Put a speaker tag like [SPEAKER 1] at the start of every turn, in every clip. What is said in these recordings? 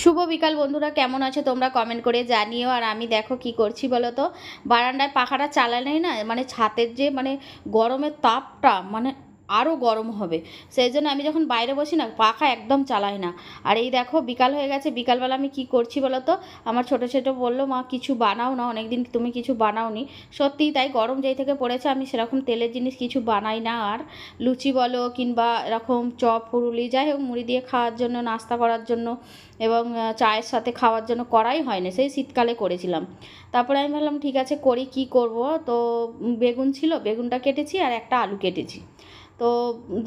[SPEAKER 1] শুভ বিকাল বন্ধুরা, কেমন আছে তোমরা? কমেন্ট করে জানিও। আর আমি দেখো কি করছি বলো তো? বারান্দায় পাখাটা চালালেই না মানে ছাতের যে মানে গরমের তাপটা মানে আরও গরম হবে। সেই জন্য আমি যখন বাইরে বসি না পাখা একদম চালাই না। আর এই দেখো, বিকাল হয়ে গেছে। বিকালবেলা আমি কি করছি বলো তো? আমার ছোটো ছোটো বলল, মা, কিছু বানাও না, অনেকদিন তুমি কিছু বানাওনি। সত্যিই তাই গরম যেই থেকে পড়েছে, আমি সেরকম তেলের জিনিস কিছু বানাই না। আর লুচি বলো কিংবা এরকম চপ পুরুলি যাই হোক, মুড়ি দিয়ে খাওয়ার জন্য, নাস্তা করার জন্য এবং চায়ের সাথে খাওয়ার জন্য করাই হয় না সেই শীতকালে করেছিলাম। তারপরে আমি ভাবলাম, ঠিক আছে, করি, কি করব? তো বেগুন ছিল, বেগুনটা কেটেছি আর একটা আলু কেটেছি। তো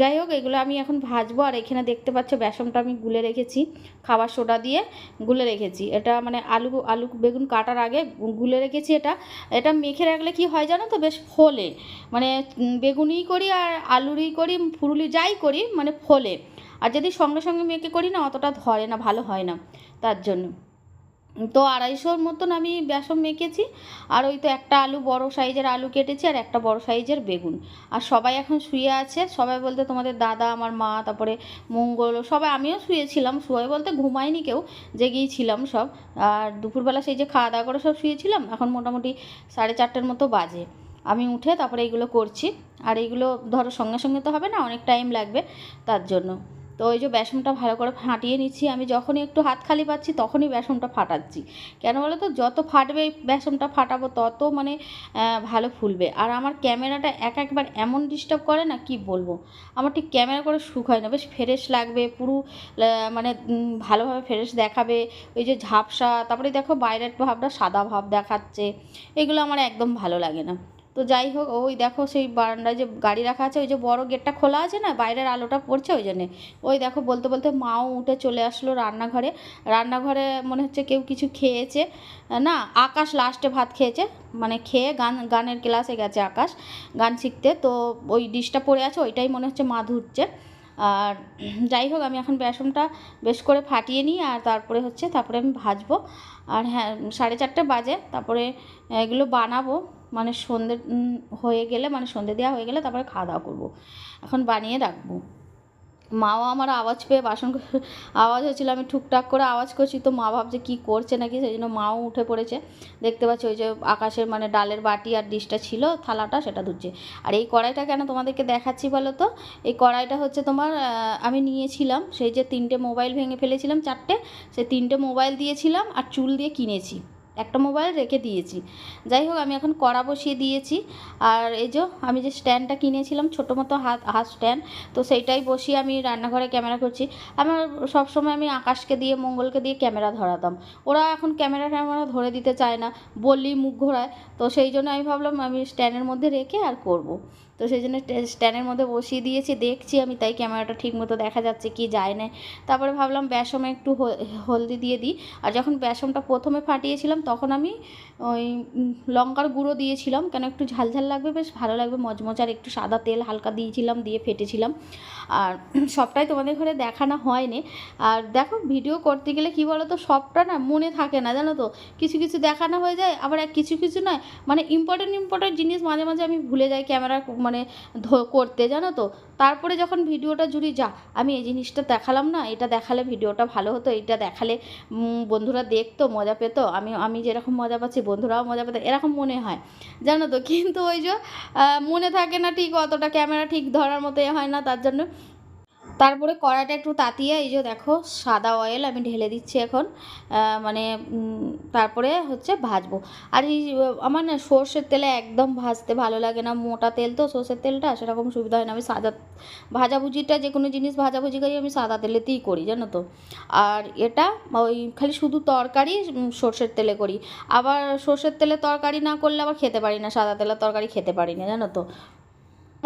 [SPEAKER 1] যাই হোক, এগুলো আমি এখন ভাজবো আর এখানে দেখতে পাচ্ছ বেসনটা আমি গুলে রেখেছি। খাবার সোডা দিয়ে গুলে রেখেছি। এটা মানে আলু আলু বেগুন কাটার আগে গুলে রেখেছি এটা। এটা মেখে রাখলে কি হয় জানো তো? বেশ ফোলে। মানে বেগুনই করি আর আলুরই করি, ফুরুলি যাই করি মানে ফোলে। আর যদি সঙ্গে সঙ্গে মেখে করি না, অতটা ধরে না, ভালো হয় না তার জন্য। তো আড়াইশোর মতন আমি বেসন মেখেছি। আর ওই তো একটা আলু বড় সাইজের আলু কেটেছি আর একটা বড় সাইজের বেগুন। আর সবাই এখন শুয়ে আছে। সবাই বলতে তোমাদের দাদা, আমার মা, তারপরে মঙ্গল, সবাই আমিও শুয়েছিলাম। শুয়ে বলতে ঘুমায়নি কেউ, জেগেই ছিলাম সব। আর দুপুরবেলা সেই যে খাওয়া দাওয়া করে সব শুয়েছিলাম, এখন মোটামুটি সাড়ে চারটের মতো বাজে। আমি উঠে তারপরে এইগুলো করছি। আর এইগুলো ধরো সঙ্গে সঙ্গে তো হবে না, অনেক টাইম লাগবে তার জন্য। তো ওই যে বেসনটা ভালো করে ফাটিয়ে নিচ্ছি। আমি যখনই একটু হাত খালি পাচ্ছি, তখনই বেসনটা ফাটাচ্ছি। কেন বলো তো যত ফাটবে বেসনটা ফাটাবো, তত মানে ভালো ফুলবে। আর আমার ক্যামেরাটা এক একবার এমন ডিস্টার্ব করে না, কি বলব? আমার ঠিক ক্যামেরা করে সুখ হয় না। বেশ ফ্রেশ লাগবে, পুরো মানে ভালোভাবে ফ্রেশ দেখাবে। ওই যে ঝাপসা, তারপরে দেখো বাইরের ভাবটা সাদা ভাব দেখাচ্ছে। এগুলো আমার একদম ভালো লাগে না। তো যাই হোক, ওই দেখো সেই বারান্দায় যে গাড়ি রাখা আছে, ওই যে বড় গেটটা খোলা আছে না, বাইরের আলোটা পড়ছে ওই জন্যে। ওই দেখো বলতে বলতে মাও উঠে চলে আসলো রান্নাঘরে। রান্নাঘরে মনে হচ্ছে কেউ কিছু খেয়েছে, না, আকাশ লাস্টে ভাত খেয়েছে মানে খেয়ে গান, গানের ক্লাসে গেছে আকাশ, গান শিখতে। তো ওই ডিশটা পড়ে আছে, ওইটাই মনে হচ্ছে মা ধুচ্ছে। আর যাই হোক, আমি এখন বেসনটা বেশ করে ফাটিয়ে নিই আর তারপরে হচ্ছে, তারপরে আমি ভাজবো। আর হ্যাঁ সাড়ে চারটে বাজে, তারপরে এগুলো বানাবো। মানে সন্ধে হয়ে গেলে মানে সন্ধে দেওয়া হয়ে গেলে তারপরে খাওয়া দাওয়া করব। এখন বানিয়ে রাখব। মাও আমার আওয়াজ পেয়ে বাসন আওয়াজ হচ্ছিল আমি টুকটাক করে আওয়াজ করছি, তো মা ভাবছে কী করছে নাকি, সেই জন্য মাও উঠে পড়েছে। দেখতে পাচ্ছি ওই যে আকাশের মানে ডালের বাটি আর ডিশটা ছিল, থালাটা সেটা ধুচ্ছে। আর এই কড়াইটা কেন তোমাদেরকে দেখাচ্ছি বলো তো? এই কড়াইটা হচ্ছে তোমার আমি নিয়েছিলাম, সেই যে তিনটে মোবাইল ভেঙে ফেলেছিলাম, চারটে, সেই তিনটে মোবাইল দিয়েছিলাম আর চুল দিয়ে কিনেছি। একটা মোবাইল রেখে দিয়েছি। যাই হোক, আমি এখন কড়া বসিয়ে দিয়েছি। আর এই যে, আমি যে স্ট্যান্ডটা কিনেছিলাম, ছোটো মতো হাত হাত স্ট্যান্ড, তো সেইটাই বসিয়ে আমি রান্নাঘরে ক্যামেরা করছি। আমার সবসময় আমি আকাশকে দিয়ে, মঙ্গলকে দিয়ে ক্যামেরা ধরাতাম। ওরা এখন ক্যামেরা ট্যামেরা ধরে দিতে চায় না বললি মুখ ঘোরায়। তো সেই জন্য আমি ভাবলাম, আমি স্ট্যান্ডের মধ্যে রেখে আর করব। তো সেই জন্য স্ট্যান্ডের মধ্যে বসিয়ে দিয়েছি, দেখছি আমি, তাই ক্যামেরাটা ঠিক মতো দেখা যাচ্ছে কি যায় না। তারপরে ভাবলাম বেসমে একটু হলদি দিয়ে দিই। আর যখন বেসমটা প্রথমে ফাটিয়েছিলাম তখন আমি ওই লঙ্কার গুঁড়ো দিয়েছিলাম। কেন একটু ঝালঝাল লাগবে, বেশ ভালো লাগবে। মজমজার একটু সাদা তেল হালকা দিয়েছিলাম, দিয়ে ফেটেছিলাম। আর সবটাই তোমাদের ঘরে দেখানো হয়নি। আর দেখো, ভিডিও করতে গেলে কি বলো তো সবটা না মনে থাকে না, জানো তো? কিছু কিছু দেখানো হয়ে যায়, আবার কিছু কিছু নয়। মানে ইম্পর্টেন্ট ইম্পর্টেন্ট জিনিস মাঝে মাঝে আমি ভুলে যাই ক্যামেরা মানে করতে, জানো তো? তারপরে যখন ভিডিওটা জুড়ি, যা, আমি এই জিনিসটা দেখালাম না, এটা দেখালে ভিডিওটা ভালো হতো এটা দেখালে বন্ধুরা দেখতো, মজা পেতো। আমি আমি যেরকম মজা পাচ্ছি, বন্ধুরাও মজা পাচ্ছে, এরকম মনে হয়। জানো তো? কিন্তু ওই যে মনে থাকে না ঠিক অতটা ক্যামেরা ঠিক ধরার মতো হয় না, তার জন্য তারপরে কড়াটা একটু তাতিয়ে এই যে দেখো সাদা অয়েল আমি ঢেলে দিচ্ছি এখন মানে তারপরে হচ্ছে ভাজবো। আর এই আমার না সর্ষের তেলে একদম ভাজতে ভালো লাগে না, মোটা তেল তো সর্ষের তেলটা, সেরকম সুবিধা হয় না। আমি সাদা, ভাজাভুজিটা যে কোনো জিনিস ভাজাভুজি করি আমি সাদা তেলেতেই করি, জানো তো। আর এটা ওই খালি শুধু তরকারি সর্ষের তেলে করি। আবার সর্ষের তেলে তরকারি না করলে আবার খেতে পারি না, সাদা তেলের তরকারি খেতে পারি না, জানো তো।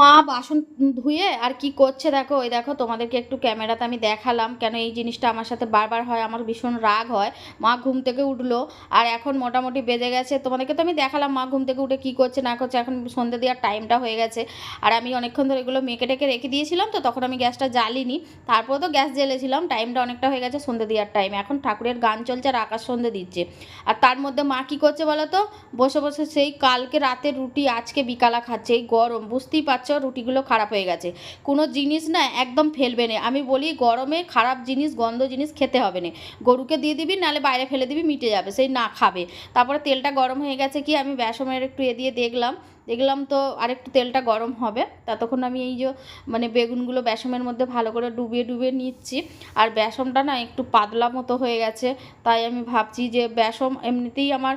[SPEAKER 1] মা বাসন ধুয়ে আর কি করছে দেখো, ওই দেখো তোমাদেরকে একটু ক্যামেরাতে আমি দেখালাম কেন এই জিনিসটা আমার সাথে বারবার হয়, আমার ভীষণ রাগ হয়। মা ঘুম থেকে উঠল আর এখন মোটামুটি বেজে গেছে। তোমাদেরকে তো আমি দেখালাম মা ঘুম থেকে উঠে কি করছে, না করছে, এখন সন্ধে দেওয়ার টাইমটা হয়ে গেছে। আর আমি অনেকক্ষণ ধরে এগুলো মেখে টেকে রেখে দিয়েছিলাম তো তখন আমি গ্যাসটা জ্বালিনি। তারপর তো গ্যাস জ্বেলেছিলাম টাইমটা অনেকটা হয়ে গেছে সন্ধে দেওয়ার টাইম এখন ঠাকুরের গান চলছে আর আকাশ সন্ধে দিচ্ছে। আর তার মধ্যে মা কী করছে বলো তো বসে বসে সেই কালকে রাতে রুটি আজকে বিকালা খাচ্ছে, এই গরম, বুঝতেই পারছ পাচ্ছ রুটিগুলো খারাপ হয়ে গেছে। কোনো জিনিস না একদম ফেলবে না। আমি বলি গরমে খারাপ জিনিস, গন্ধ জিনিস খেতে হবে না। গরুকে দিয়ে দিবি, নাহলে বাইরে ফেলে দিবি, মিটে যাবে সেই না খাবে। তারপরে তেলটা গরম হয়ে গেছে কি আমি বেসমের একটু এ দিয়ে দেখলাম। দেখলাম তো আরেকটু তেলটা গরম হবে। ততক্ষণ আমি এই যে মানে বেগুনগুলো বেসমের মধ্যে ভালো করে ডুবিয়ে ডুবিয়ে নিচ্ছি। আর বেসমটা না একটু পাতলা মতো হয়ে গেছে। তাই আমি ভাবছি যে বেসম এমনিতেই আমার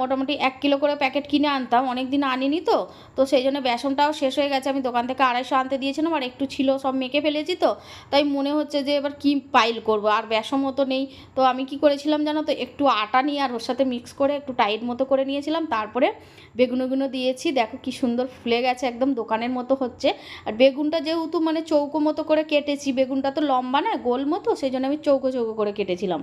[SPEAKER 1] মোটামুটি এক কিলো করে প্যাকেট কিনে আনতাম। অনেক দিন আনিনি তো। তো সেই জন্য বেসনটাও শেষ হয়ে গেছে। আমি দোকান থেকে আড়াইশো আনতে দিয়েছিলাম আর একটু ছিল, সব মেখে ফেলেছি তো। তাই মনে হচ্ছে যে এবার কি পাইল করব? আর বেসমও তো নেই। তো আমি কি করেছিলাম জানো তো, একটু আটা নিয়ে আর ওর সাথে মিক্স করে একটু টাইট মতো করে নিয়েছিলাম। তারপরে বেগুনগুলো দিয়েছি। দেখো কি সুন্দর ফুলে গেছে, একদম দোকানের মতো হচ্ছে। আর বেগুনটা যেহেতু মানে চৌকো মতো করে কেটেছি, বেগুনটা তো লম্বা না, গোল মতো, সেই জন্য আমি চৌকো চৌকো করে কেটেছিলাম।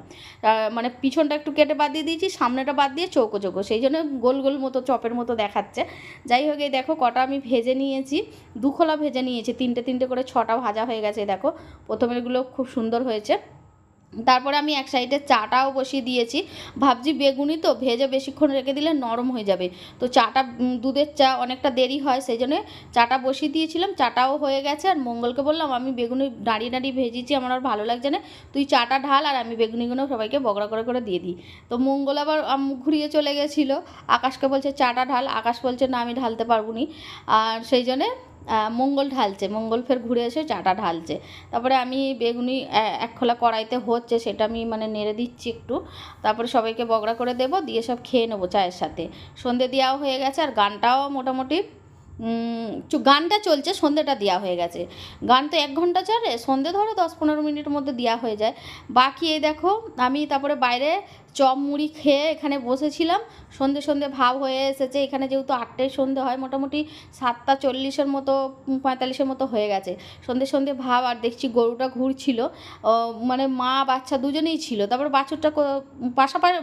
[SPEAKER 1] মানে পিছনটা একটু কেটে বাদ দিয়ে দিয়েছি, সামনেটা বাদ দিয়ে চৌকো চৌকো, সেই জন্য গোল গোল মতো, চপের মতো দেখাচ্ছে। যাই হোক, এই দেখো কটা আমি ভেজে নিয়েছি, দুখোলা ভেজে নিয়েছি, তিনটে তিনটে করে ছটা ভাজা হয়ে গেছে দেখো। প্রথমেরগুলো খুব সুন্দর হয়েছে। তারপরে আমি এক সাইডে চাটাও বসিয়ে দিয়েছি। ভাবছি বেগুনি তো, ভেজে বেশিক্ষণ রেখে দিলে নরম হয়ে যাবে। তো চাটা দুধের চা অনেকটা দেরি হয় সেই জন্য চাটা বসিয়ে দিয়েছিলাম, চাটাও হয়ে গেছে। আর মঙ্গলকে বললাম, আমি বেগুনি দাঁড়িয়ে দাঁড়িয়ে ভেজেছি, আমার আর ভালো লাগছে না। তুই চাটা ঢাল আর আমি বেগুনিগুলো সবাইকে বগড়া করে করে দিয়ে দিই। তো মঙ্গল আবার ঘুরিয়ে চলে গেছিল। আকাশকে বলছে, চাটা ঢাল। আকাশ বলছে, না, আমি ঢালতে পারব আর সেই জন্যে মঙ্গল ঢালছে, মঙ্গল ফের ঘুরে এসে চাটা ঢালছে। তারপরে আমি বেগুনি এক খোলা কড়াইতে হচ্ছে, সেটা আমি মানে নেড়ে দিচ্ছি একটু। তারপরে সবাইকে বগড়া করে দেব, দিয়ে সব খেয়ে নেব চায়ের সাথে। সন্ধে দেওয়াও হয়ে গেছে, আর গানটাও মোটামুটি গানটা চলছে সন্ধেটা দেওয়া হয়ে গেছে। গান তো এক ঘণ্টা চলে সন্ধে ধরো দশ পনেরো মিনিটের মধ্যে দেওয়া হয়ে যায়। বাকি এই দেখো, আমি তারপরে বাইরে চপ মুড়ি খেয়ে এখানে বসেছিলাম। সন্ধে সন্ধে ভাব হয়ে এসেছে। এখানে যেহেতু আটটায় সন্ধে হয়, মোটামুটি সাতটা চল্লিশের মতো, পঁয়তাল্লিশের মতো হয়ে গেছে। সন্ধে সন্ধে ভাব, আর দেখছি গরুটা ঘুরছিল। মানে মা, বাচ্চা দুজনেই ছিল। তারপর বাছুরটা পাশাপাশি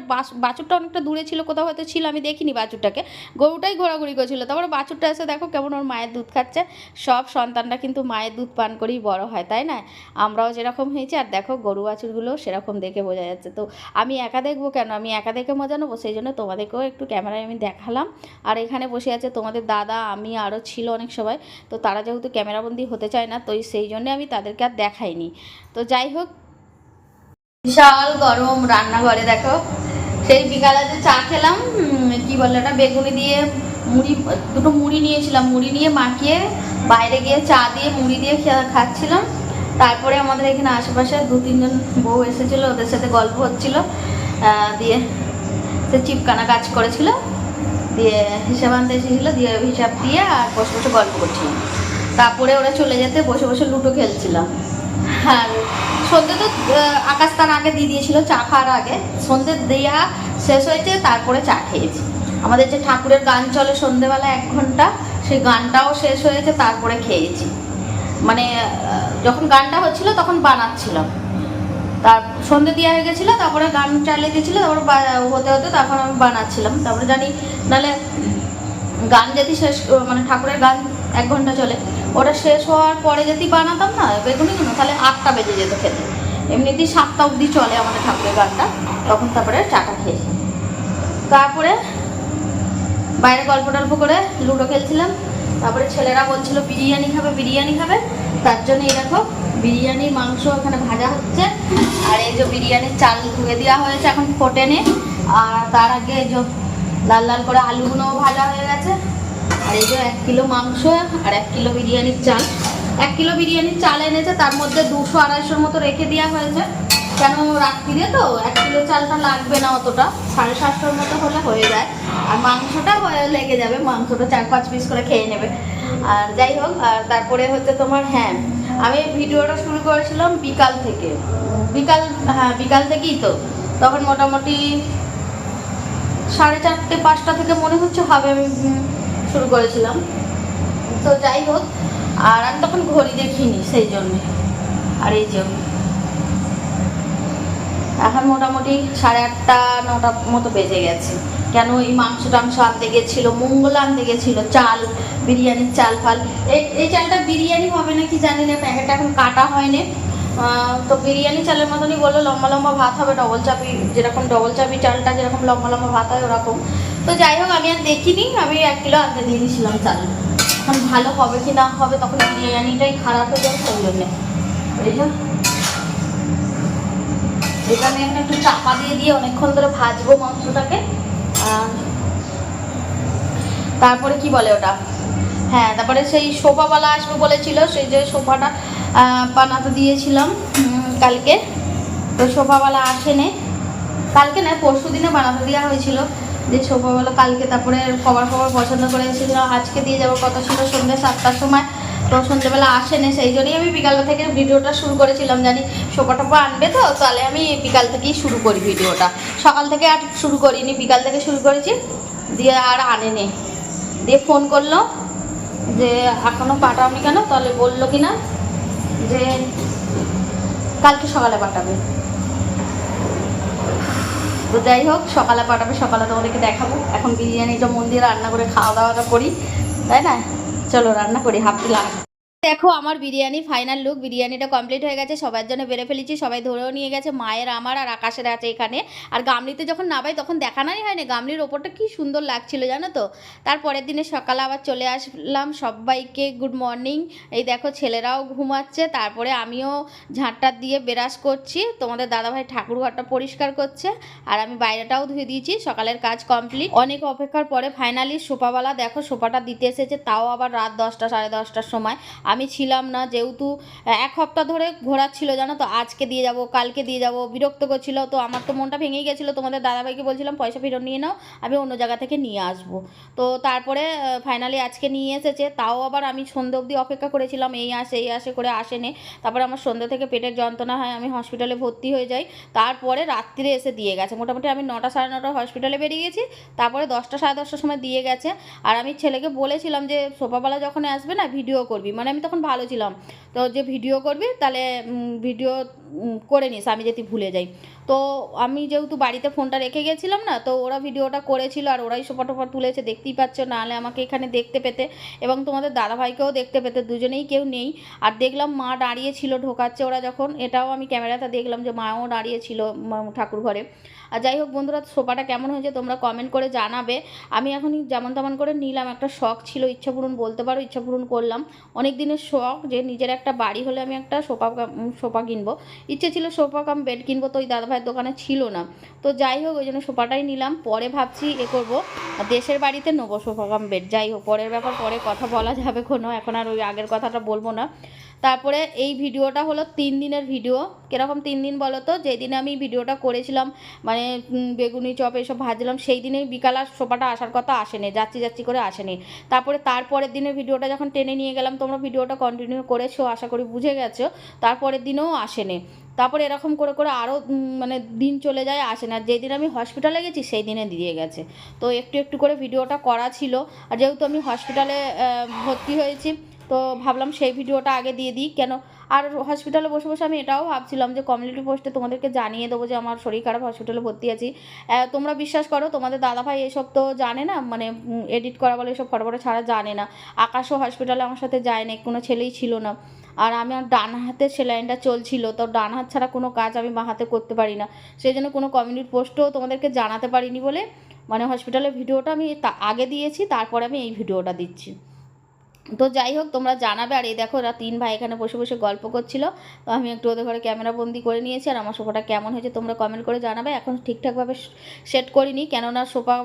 [SPEAKER 1] বাছুরটা অনেকটা দূরে ছিল, কোথাও হয়তো ছিল, আমি দেখিনি বাছুরটাকে। গরুটাই ঘোরাঘুরি করছিল। তারপরে বাছুরটা এসে দেখো কেমন ওর মায়ের দুধ খাচ্ছে। সব সন্তানরা কিন্তু মায়ের দুধ পান করেই বড় হয়, তাই না? আমরাও যেরকম হয়েছি, আর দেখো গরু বাছুরগুলো সেরকম দেখে বোঝা যাচ্ছে। তো আমি একা দেখব কেন? আমি একা দেখে মজা নেব? সেই জন্য তোমাদেরকেও একটু ক্যামেরায় আমি দেখালাম। আর এখানে বসে আছে তোমাদের দাদা, আমি, আরও ছিল অনেক সবাই। তো তারা যেহেতু ক্যামেরাবন্দি হতে চায় না, তো সেই জন্যে আমি তাদেরকে আর দেখাইনি। তো যাই হোক। বিশাল গরম রান্নাঘরে, দেখো। সেই বিকালে চা খেলাম কি বলে ওটা? বেগুনি দিয়ে মুড়ি, দুটো মুড়ি নিয়েছিলাম। মুড়ি নিয়ে মাখিয়ে বাইরে গিয়ে চা দিয়ে, মুড়ি দিয়ে খাচ্ছিলাম। তারপরে আমাদের এখানে আশেপাশে দু, তিনজন বউ এসেছিল, ওদের সাথে গল্প হচ্ছিল দিয়ে সে চিপকানা কাজ করেছিল, দিয়ে হিসাব আনতে এসেছিল, দিয়ে হিসাব দিয়ে আর বসে বসে গল্প করছিলাম তারপরে ওরা চলে যেতে বসে বসে লুডো খেলছিলাম। আর সন্ধে তো আকাশ তার আগে দিয়ে দিয়েছিল, চা খাওয়ার আগে। সন্ধে দেয়া শেষ হয়েছে, তারপরে চা খেয়েছি। আমাদের যে ঠাকুরের গান চলে সন্ধেবেলা এক ঘণ্টা, সেই গানটাও শেষ হয়েছে, তারপরে খেয়েছি। মানে যখন গানটা হচ্ছিল তখন বানাচ্ছিলাম। তার, সন্ধে দেওয়া হয়ে গেছিল, তারপরে গান চালিয়ে দিয়েছিলো, তারপরে হতে হতে তখন আমি বানাচ্ছিলাম। তারপরে জানি নাহলে গান যদি শেষ মানে ঠাকুরের গান এক ঘণ্টা চলে, ওটা শেষ হওয়ার পরে যদি বানাতাম না, বেগুনি বেগুনিগুলো তাহলে আটটা বেজে যেত খেতে। এমনিতেই সাতটা অবধি চলে আমাদের ঠাকুরের গানটা, তখন তারপরে চাটা খেয়েছি। তারপরে বাইরে গল্প টল্প করে লুডো খেলছিলাম। তারপরে ছেলেরা বলছিল, বিরিয়ানি খাবে বিরিয়ানি খাবে। তার জন্য এই দেখো, বিরিয়ানির মাংস এখানে ভাজা হচ্ছে। আর এই যে বিরিয়ানির চাল ধুয়ে দেওয়া হয়েছে এখন ফোটেনে। আর তার আগে এই যে লাল লাল করে আলুগুলোও ভাজা হয়ে গেছে। আর এই যে এক কিলো মাংস আর এক কিলো বিরিয়ানির চাল। এক কিলো বিরিয়ানির চাল এনেছে, তার মধ্যে দুশো আড়াইশোর মতো রেখে দেওয়া হয়েছে। কেন রাত্রিরে তো? এক কিলো চালটা লাগবে না অতটা। সাড়ে সাতশোর মতো হলে হয়ে যায়। আর মাংসটা লেগে যাবে। মাংসটা চার, পাঁচ পিস করে খেয়ে নেবে। আর যাই হোক, আর তারপরে হচ্ছে তোমার হ্যাঁ আমি ভিডিওটা শুরু করেছিলাম বিকাল থেকে। বিকাল হ্যাঁ বিকাল থেকেই তো। তখন মোটামুটি সাড়ে চারটে, পাঁচটা থেকে মনে হচ্ছে হবে আমি শুরু করেছিলাম। তো যাই হোক, আর আমি তখন ঘড়ি দেখিনি সেই জন্যে। আর এই যে এখন মোটামুটি সাড়ে আটটা, নটা মতো বেজে গেছে। কেন এই মাংস টাংস আনতে গেছিল, মঙ্গল আনতে গেছিল, চাল, বিরিয়ানির চাল, ফাল। এই চালটা বিরিয়ানি হবে না কি জানি না, প্যাকেটটা এখন কাটা হয়নি। তো বিরিয়ানি চালের মতনই বলল, লম্বা লম্বা ভাত হবে, ডবল চাপি যেরকম ডবল চাপি চালটা, যেরকম লম্বা লম্বা ভাত হয় ওরকম। তো যাই হোক, আমি আর দেখিনি, আমি এক কিলো আনতে দিয়ে দিয়েছিলাম চাল। এখন ভালো হবে কি না হবে, তখন বিরিয়ানিটাই খারাপ হয়ে যাবে, সেই জন্যে। বুঝেছ আমি এখন একটু চাপা দিয়ে দিয়ে অনেকক্ষণ ধরে ভাজবো মাংসটাকে। তারপরে কি বলে ওটা? হ্যাঁ তারপরে সেই সোফাওয়ালা আসবে বলেছিল, সেই যে সোফাটা বানাতে দিয়েছিলাম কালকে। তো সোফাওয়ালা আসেনি। কালকে না পরশু দিনে বানাতে দেওয়া হয়েছিল। যে সোফাওয়ালা কালকে তারপরে কভার কভার পছন্দ করে এসেছিল। আজকে দিয়ে যাব কত ছিল সন্ধ্যে সাতটার সময়। তো সন্ধ্যেবেলা আসেনি, সেই জন্যই আমি বিকাল থেকে ভিডিওটা শুরু করেছিলাম, জানি সোফা টোপা আনবে তো, তাহলে আমি বিকাল থেকেই শুরু করি ভিডিওটা। সকাল থেকে আর শুরু করিনি, বিকাল থেকে শুরু করেছি, দিয়ে আর আনেনি। দিয়ে ফোন করল যে, এখনও পাঠাওনি কেন? তাহলে বলল কি না যে, কালকে সকালে পাঠাবে। তো যাই হোক, সকালে পাঠাবে, সকালে তোমাদেরকে দেখাবো। এখন বিরিয়ানিটা মন দিয়ে রান্না করে খাওয়া দাওয়াটা করি, তাই না? চলো রান্না করি হাফ লাগ দেখো, আমার বিরিয়ানি ফাইনাল লুক বিরিয়ানিটা কমপ্লিট হয়ে গেছে, সবার জন্য বেড়ে ফেলেছি, সবাই ধরেও নিয়ে গেছে, মায়ের আমার আর আকাশের আছে এখানে। আর গামলিতে যখন নাবাই তখন দেখানোই হয় না গামলির ওপরটা কি সুন্দর লাগছিল জানো তো? তারপরের দিনে সকালে আবার চলে আসলাম, সবাইকে গুড মর্নিং এই দেখো ছেলেরাও ঘুমাচ্ছে, তারপরে আমিও ঝাঁটটার দিয়ে বেরাস করছি, তোমাদের দাদাভাই ঠাকুর ঘরটা পরিষ্কার করছে, আর আমি বাইরেটাও ধুয়ে দিয়েছি, সকালের কাজ কমপ্লিট অনেক অপেক্ষার পরে ফাইনালি সোফাওয়ালা, দেখো সোফাটা দিতে এসেছে, তাও আবার রাত দশটা, সাড়ে দশটার সময়। আমি ছিলাম না, যেহেতু এক সপ্তাহ ধরে ঘোরাচ্ছিল জানো তো? আজকে দিয়ে যাব, কালকে দিয়ে যাব, বিরক্ত করছিল। তো আমার তো মনটা ভেঙেই গেছিল। তোমাদের দাদাভাইকে বলছিলাম, পয়সা ফেরত নিয়ে নাও, আমি অন্য জায়গা থেকে নিয়ে আসব। তো তারপরে ফাইনালি আজকে নিয়ে এসেছে। তাও আবার আমি সন্ধ্যে অবধি অপেক্ষা করেছিলাম, এই আসে এই আসে করে আসেনি। তারপরে আমার সন্ধ্যে থেকে পেটের যন্ত্রণা হয়, আমি হসপিটালে ভর্তি হয়ে যাই। তারপরে রাত্রিরে এসে দিয়ে গেছে। মোটামুটি আমি নটা সাড়ে নটা হসপিটালে বেরিয়ে গেছি। তারপরে দশটা সাড়ে দশটার সময় দিয়ে গেছে। আর আমি ছেলেকে বলেছিলাম যে, সোফাওয়ালা যখন আসবে না ভিডিও করবি। মানে আমি তখন ভালো ছিলাম। তো যে ভিডিও করবি তাহলে ভিডিও করে নিস, আমি যদি ভুলে যাই। তো আমি যেহেতু বাড়িতে ফোনটা রেখে গেছিলাম না, তো ওরা ভিডিওটা করেছিল আর ওরাই সোফা টোফা তুলেছে, দেখতেই পাচ্ছ নাহলে আমাকে এখানে দেখতে পেতে এবং তোমাদের দাদাভাইকেও দেখতে পেতে, দুজনেই কেউ নেই। আর দেখলাম মা দাঁড়িয়ে ছিল, ঢোকাচ্ছে ওরা যখন, এটাও আমি ক্যামেরাতে দেখলাম যে মাও দাঁড়িয়ে ছিল ঠাকুর ঘরে। আর যাই হোক বন্ধুরা, সোফাটা কেমন হয়েছে তোমরা কমেন্ট করে জানাবে। আমি এখনই যেমন তেমন করে নিলাম, একটা শখ ছিল, ইচ্ছা পূরণ বলতে পারো, ইচ্ছা পূরণ করলাম। অনেক দিনের শখ যে নিজের একটা বাড়ি হলে আমি একটা সোফা সোফা কিনবো। ইচ্ছে ছিল সোফা কাম বেড কিনবো, তো ওই দাদাভাইয়ের দোকানে ছিল না। তো যাই হোক, ওই জন্য সোফাটাই নিলাম। পরে ভাবছি এ করব। দেশের বাড়িতে নেব সোফা কাম বেড। যাই হোক, পরের ব্যাপার, পরে কথা বলা যাবে কোনো। এখন আর ওই আগের কথাটা বলব না। তারপরে এই ভিডিওটা হলো তিন দিনের ভিডিও। কীরকম তিন দিন বলো তো? যেদিনে আমি ভিডিওটা করেছিলাম মানে বেগুনি চপ এসব ভাজলাম, সেই দিনেই বিকাল আর সোফাটা আসার কথা আসেনি, যাচ্ছি যাচ্ছি করে আসেনি। তারপরে তারপরের দিনের ভিডিওটা যখন টেনে নিয়ে গেলাম, তোমরা ভিডিওটা কন্টিনিউ করেছ, আশা করি বুঝে গেছো, তারপরের দিনেও আসেনি। তারপরে এরকম করে করে আরও মানে দিন চলে যায়, আসে না। যেদিন আমি হসপিটালে গেছি সেই দিনে দিয়ে গেছে। তো একটু একটু করে ভিডিওটা করা ছিল। আর যেহেতু আমি হসপিটালে ভর্তি হয়েছি তো ভাবলাম সেই ভিডিওটা আগে দিয়ে দিই। কেন? আর হসপিটালে বসে বসে আমি এটাও ভাবছিলাম যে কমিউনিটি পোস্টে তোমাদেরকে জানিয়ে দেবো যে আমার শরীর খারাপ হসপিটালে ভর্তি আছি। তোমরা বিশ্বাস করো, তোমাদের দাদাভাই এসব তো জানে না মানে এডিট করা বলে, এসব ফটো ফটো ছাড়া জানে না। আকাশও হসপিটালে আমার সাথে যায় না কোনো ছেলেই ছিল না। আর আমি আমার ডান হাতে সেলাইনটা চলছিল, তো ডান হাত ছাড়া কোনো কাজ আমি বাঁ হাতে করতে পারি না। সেই জন্য কোনো কমিউনিটি পোস্টও তোমাদেরকে জানাতে পারিনি বলে মানে হসপিটালের ভিডিওটা আমি আগে দিয়েছি, তারপরে আমি এই ভিডিওটা দিচ্ছি। তো যাই হোক, তোমরা জানাবে। আর এই দেখো, ওরা তিন ভাই এখানে বসে বসে গল্প করছিল। তো আমি একটু ওদের ঘরে ক্যামেরা বন্দি করে নিয়েছি। আর আমার সোফাটা কেমন হয়েছে তোমরা কমেন্ট করে জানাবে। এখন ঠিকঠাকভাবে সেট করিনি। কেননা সোফা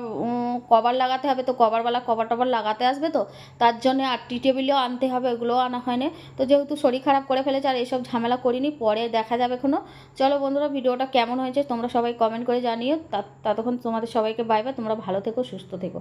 [SPEAKER 1] কভার লাগাতে হবে তো কভারওয়ালা কভার টভার লাগাতে আসবে তো, তার জন্য আর টি টেবিলও আনতে হবে, ওগুলোও আনা হয়নি। তো যেহেতু শরীর খারাপ করে ফেলেছে, আর এইসব ঝামেলা করিনি, পরে দেখা যাবে এখনও। চলো বন্ধুরা, ভিডিওটা কেমন হয়েছে তোমরা সবাই কমেন্ট করে জানিও। ততক্ষণ তোমাদের সবাইকে বাই বাই তোমরা ভালো থেকো, সুস্থ থেকো।